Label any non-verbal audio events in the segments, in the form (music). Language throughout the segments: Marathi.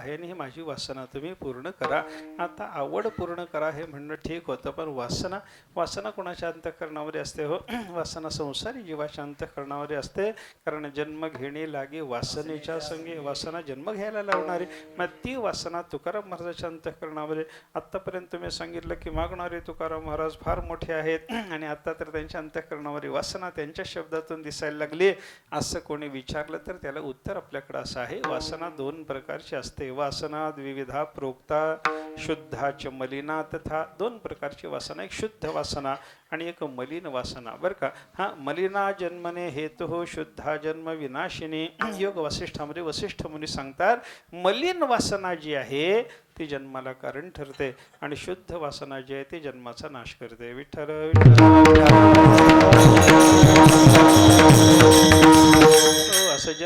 आहे आणि ही माझी वासना तुम्ही पूर्ण करा. आता आवड पूर्ण करा हे म्हणणं ठीक होतं पण वासना वासना कोणाच्या अंतकरणामध्ये असते हो? (clears throat) वासना संसारी जीवाच्या अंतकरणामध्ये असते. कारण जन्म घेणे लागे वासनेच्या संगे वासना जन्म घ्यायला लावणारी. मग ती वासना तुकाराम महाराजाच्या अंतकरणामध्ये आत्तापर्यंत तुम्ही सांगितलं की मागणारे तुकाराम महाराज फार मोठे आहेत. (clears throat) आणि आता तर त्यांच्या अंतकरणामध्ये वासना त्यांच्या शब्दातून दिसायला लागली. असं कोणी विचारलं तर त्याला उत्तर आपल्याकडे असं आहे. वासना दोन प्रकारची असते. वासना विविधा प्रोक्ता शुद्धाच मलिना तथा दोन प्रकारची वासना एक शुद्ध वासना आणि एक मलिन वासना. बरं का? हा मलिना जन्मने हेतु शुद्धा जन्म विनाशिनी. (clears throat) योग वसिष्ठामध्ये वसिष्ठ मुनी सांगतात मलिन वासना जी आहे ती जन्माला कारण ठरते आणि शुद्ध वासना जी आहे ती जन्माचा नाश करते. विठ्ठल विठ्ठल.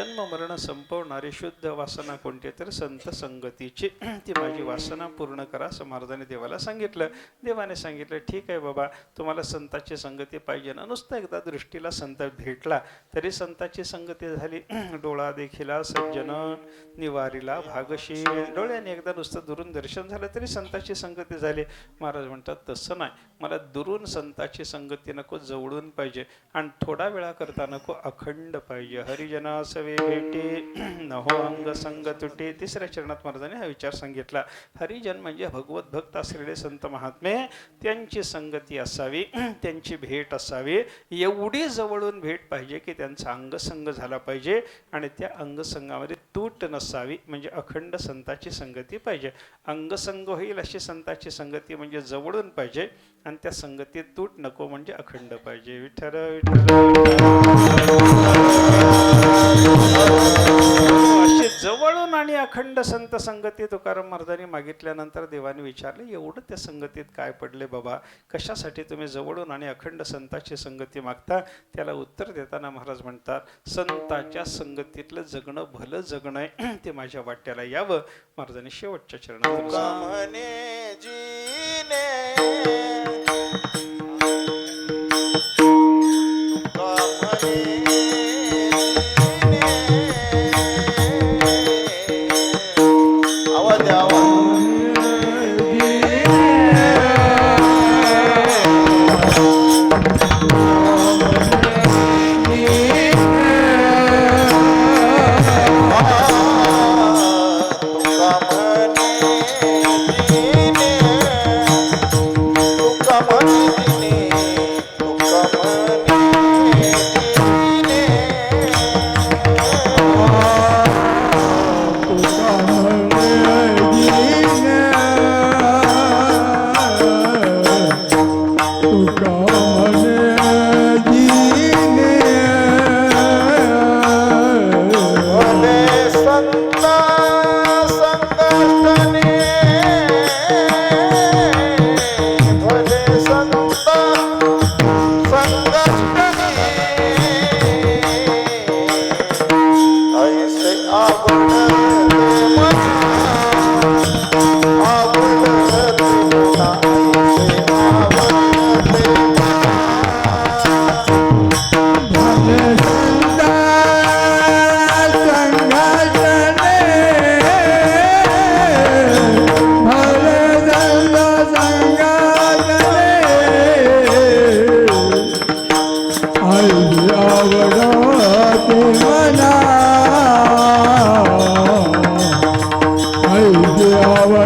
जन्म मरण संपवणारी शुद्ध वासना कोणती तर संत संगतीची. ती माझी वासना पूर्ण करा असं देवाला सांगितलं. देवाने सांगितलं ठीक आहे बाबा तुम्हाला संताची संगती पाहिजे. ना नुसतं एकदा दृष्टीला संत भेटला तरी संताची संगती झाली. (clears throat) डोळा देखिला सज्जन निवारीला भागशी डोळ्याने एकदा नुसतं दुरून दर्शन झालं तरी संताची संगती झाली. महाराज म्हणतात तसं नाही. मला दुरून संताची संगती नको जवळून पाहिजे. आणि थोडा वेळा करता नको अखंड पाहिजे. हरिजना सवे भेटे (clears throat) नहो अंग संग तुटे. तिसऱ्या चरणात महाराजांनी हा विचार सांगितला. हरिजन म्हणजे भगवत भक्त असलेले संत महात्मे त्यांची संगती असावी (clears throat) त्यांची भेट असावी. एवढी जवळून भेट पाहिजे की त्यांचा अंगसंग झाला पाहिजे आणि त्या अंगसंगामध्ये तूट नसावी म्हणजे अखंड संताची संगती पाहिजे. अंगसंग होईल अशी संताची संगती म्हणजे जवळून पाहिजे आणि त्या संगतीत तूट नको म्हणजे अखंड पाहिजे. विठ्ठल विठ्ठल. अखंड संत संगती तुकाराम महाराजांनी मागितल्यानंतर देवाने विचारले एवढं त्या संगतीत काय पडले बाबा? कशासाठी तुम्ही जवळून आणि अखंड संताची संगती मागता? त्याला उत्तर देताना महाराज म्हणतात संताच्या संगतीतलं जगणं भलं जगणं आहे. (clears throat) ते माझ्या वाट्याला यावं. महाराजांनी शेवटच्या चरणात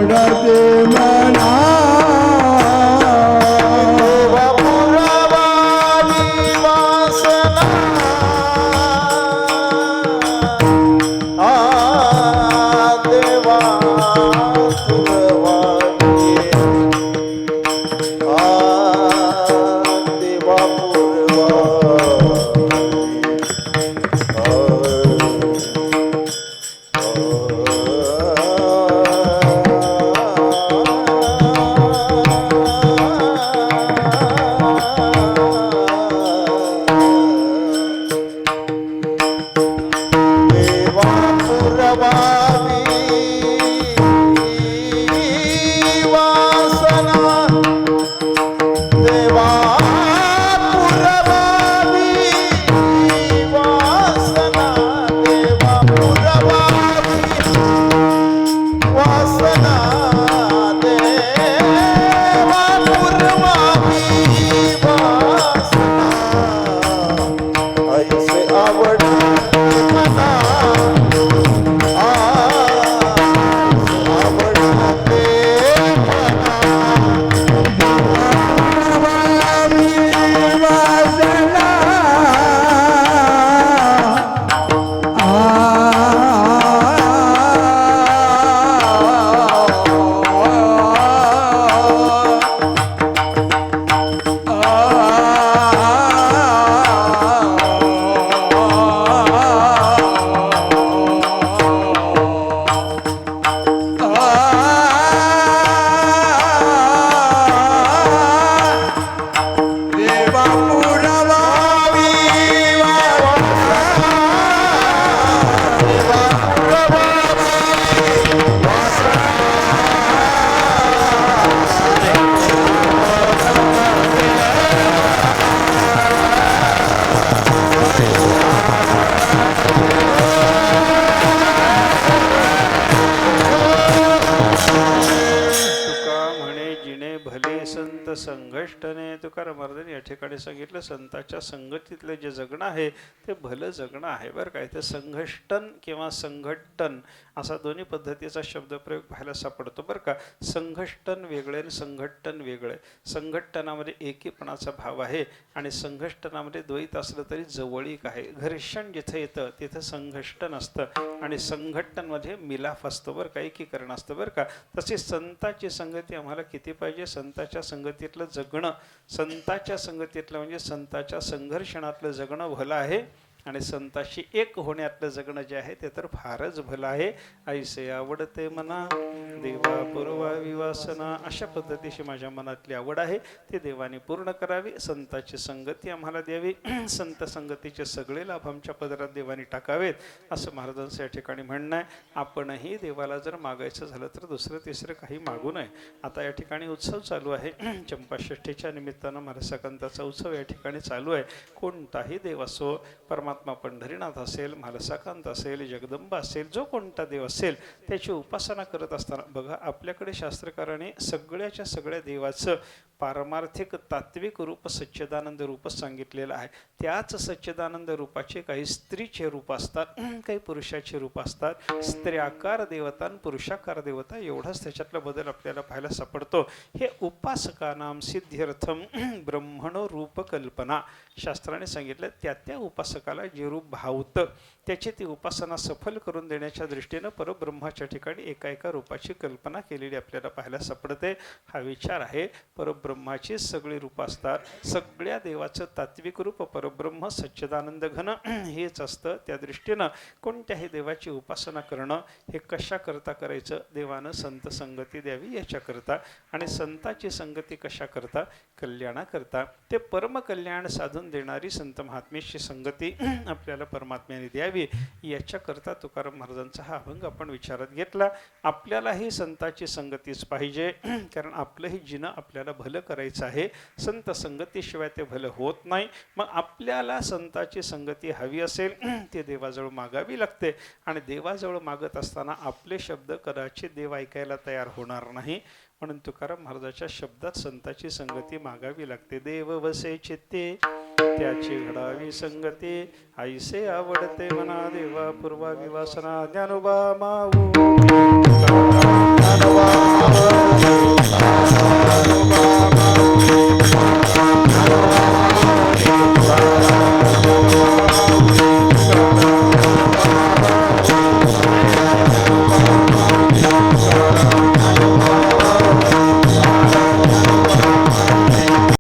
பாடாதே तुकाराम महाराजांनी या ठिकाणी सांगितलं संताच्या संगतीतलं जे जगणं आहे ते भलं जगणं आहे. बरं काय ते संघष्टन किंवा संघटन असा दोन्ही पद्धतीचा शब्दप्रयोग पाहायला सापडतो. बरं का संघष्टन वेगळे आणि संघटन वेगळे. संघटनामध्ये एकीपणाचा भाव आहे आणि संघष्टनामध्ये द्वैत असलं तरी जवळीक आहे. घर्षण जिथं येतं तिथं संघष्टन असतं आणि संघटनमध्ये मिलाफ असतो. बरं का एकीकरण असतं. बरं का तसे संताची संगती आम्हाला किती पाहिजे? संताच्या संगतीतलं जगणं संताच्या संगतीतलं म्हणजे संताच्या संघर्षणातलं जगणं भलं आहे. आणि संताशी एक होण्यातलं जगणं जे आहे ते तर फारच भलं आहे. आईसे आवडते मना देवा पूर्वा विवासना अशा पद्धतीशी माझ्या मनातली आवड आहे. ती देवाने पूर्ण करावी संताची संगती आम्हाला द्यावी. (clears throat) संत संगतीचे सगळे लाभ आमच्या पदरात देवाने टाकावेत असं महाराजांचं या ठिकाणी म्हणणं आहे. आपणही देवाला जर मागायचं झालं तर दुसरं तिसरं काही मागू नये. आता या ठिकाणी उत्सव चालू आहे. (clears throat) चंपाषष्ठीच्या निमित्तानं महाराज सकंताचा उत्सव या ठिकाणी चालू आहे. कोणताही देव असो परमात्मा पंढरीनाथ असेल महारसाकांत असेल जगदंबा असेल जो कोणता देव असेल त्याची उपासना करत असताना बघा आपल्याकडे शास्त्रकाराने सगळ्याच्या सगळ्या देवाचं पारमार्थिक तात्विक रूप सच्चिदानंद रूप सांगितलेलं आहे. त्याच सच्चिदानंद रूपाचे काही स्त्रीचे रूप असतात (clears throat) काही पुरुषाचे रूप असतात. स्त्रियाकार देवता आणि पुरुषाकार देवता एवढाच त्याच्यातला बदल आपल्याला पाहायला सापडतो. हे उपासकानाम सिद्ध्यर्थम (clears throat) ब्रह्मणो रूप कल्पना शास्त्राने सांगितलं त्या त्या उपासकाला जे रूप भावतं त्याची ती उपासना सफल करून देण्याच्या दृष्टीनं परब्रह्माच्या ठिकाणी एका एका रूपाची कल्पना केलेली आपल्याला पाहायला सापडते. हा विचार आहे परब्रह्माची सगळी रूप असतात सगळ्या देवाचं तात्विक रूप परब्रह्म सच्चिदानंद घन (clears throat) हेच असतं. त्या दृष्टीनं कोणत्याही देवाची उपासना करणं हे कशाकरता करायचं? देवानं संत संगती द्यावी याच्याकरता आणि संताची संगती कशा करता कल्याणाकरता. ते परमकल्याण साधून देणारी संत महात्मेची संगती (clears throat) आपल्याला परमात्म्याने द्यावी याच्याकरता तुकाराम महाराजांचा हा अभंग आपण विचारात घेतला. आपल्यालाही संताची संगतीच पाहिजे (clears throat) कारण आपलंही जिनं आपल्याला भलं करायचं आहे संत संगतीशिवाय ते भलं होत नाही. मग आपल्याला संताची संगती हवी असेल (clears throat) ते देवाजवळ मागावी लागते. आणि देवाजवळ मागत असताना आपले शब्द कदाचित देव ऐकायला तयार होणार नाही. म्हणून तुकाराम महाराजाच्या शब्दात संताची संगती मागावी लागते. देव वसे चित्ते. त्याची घडावी संगती आईसे आवडते मना देवा पूर्वा विवासना ज्ञानोबा माऊ ज्ञानोबा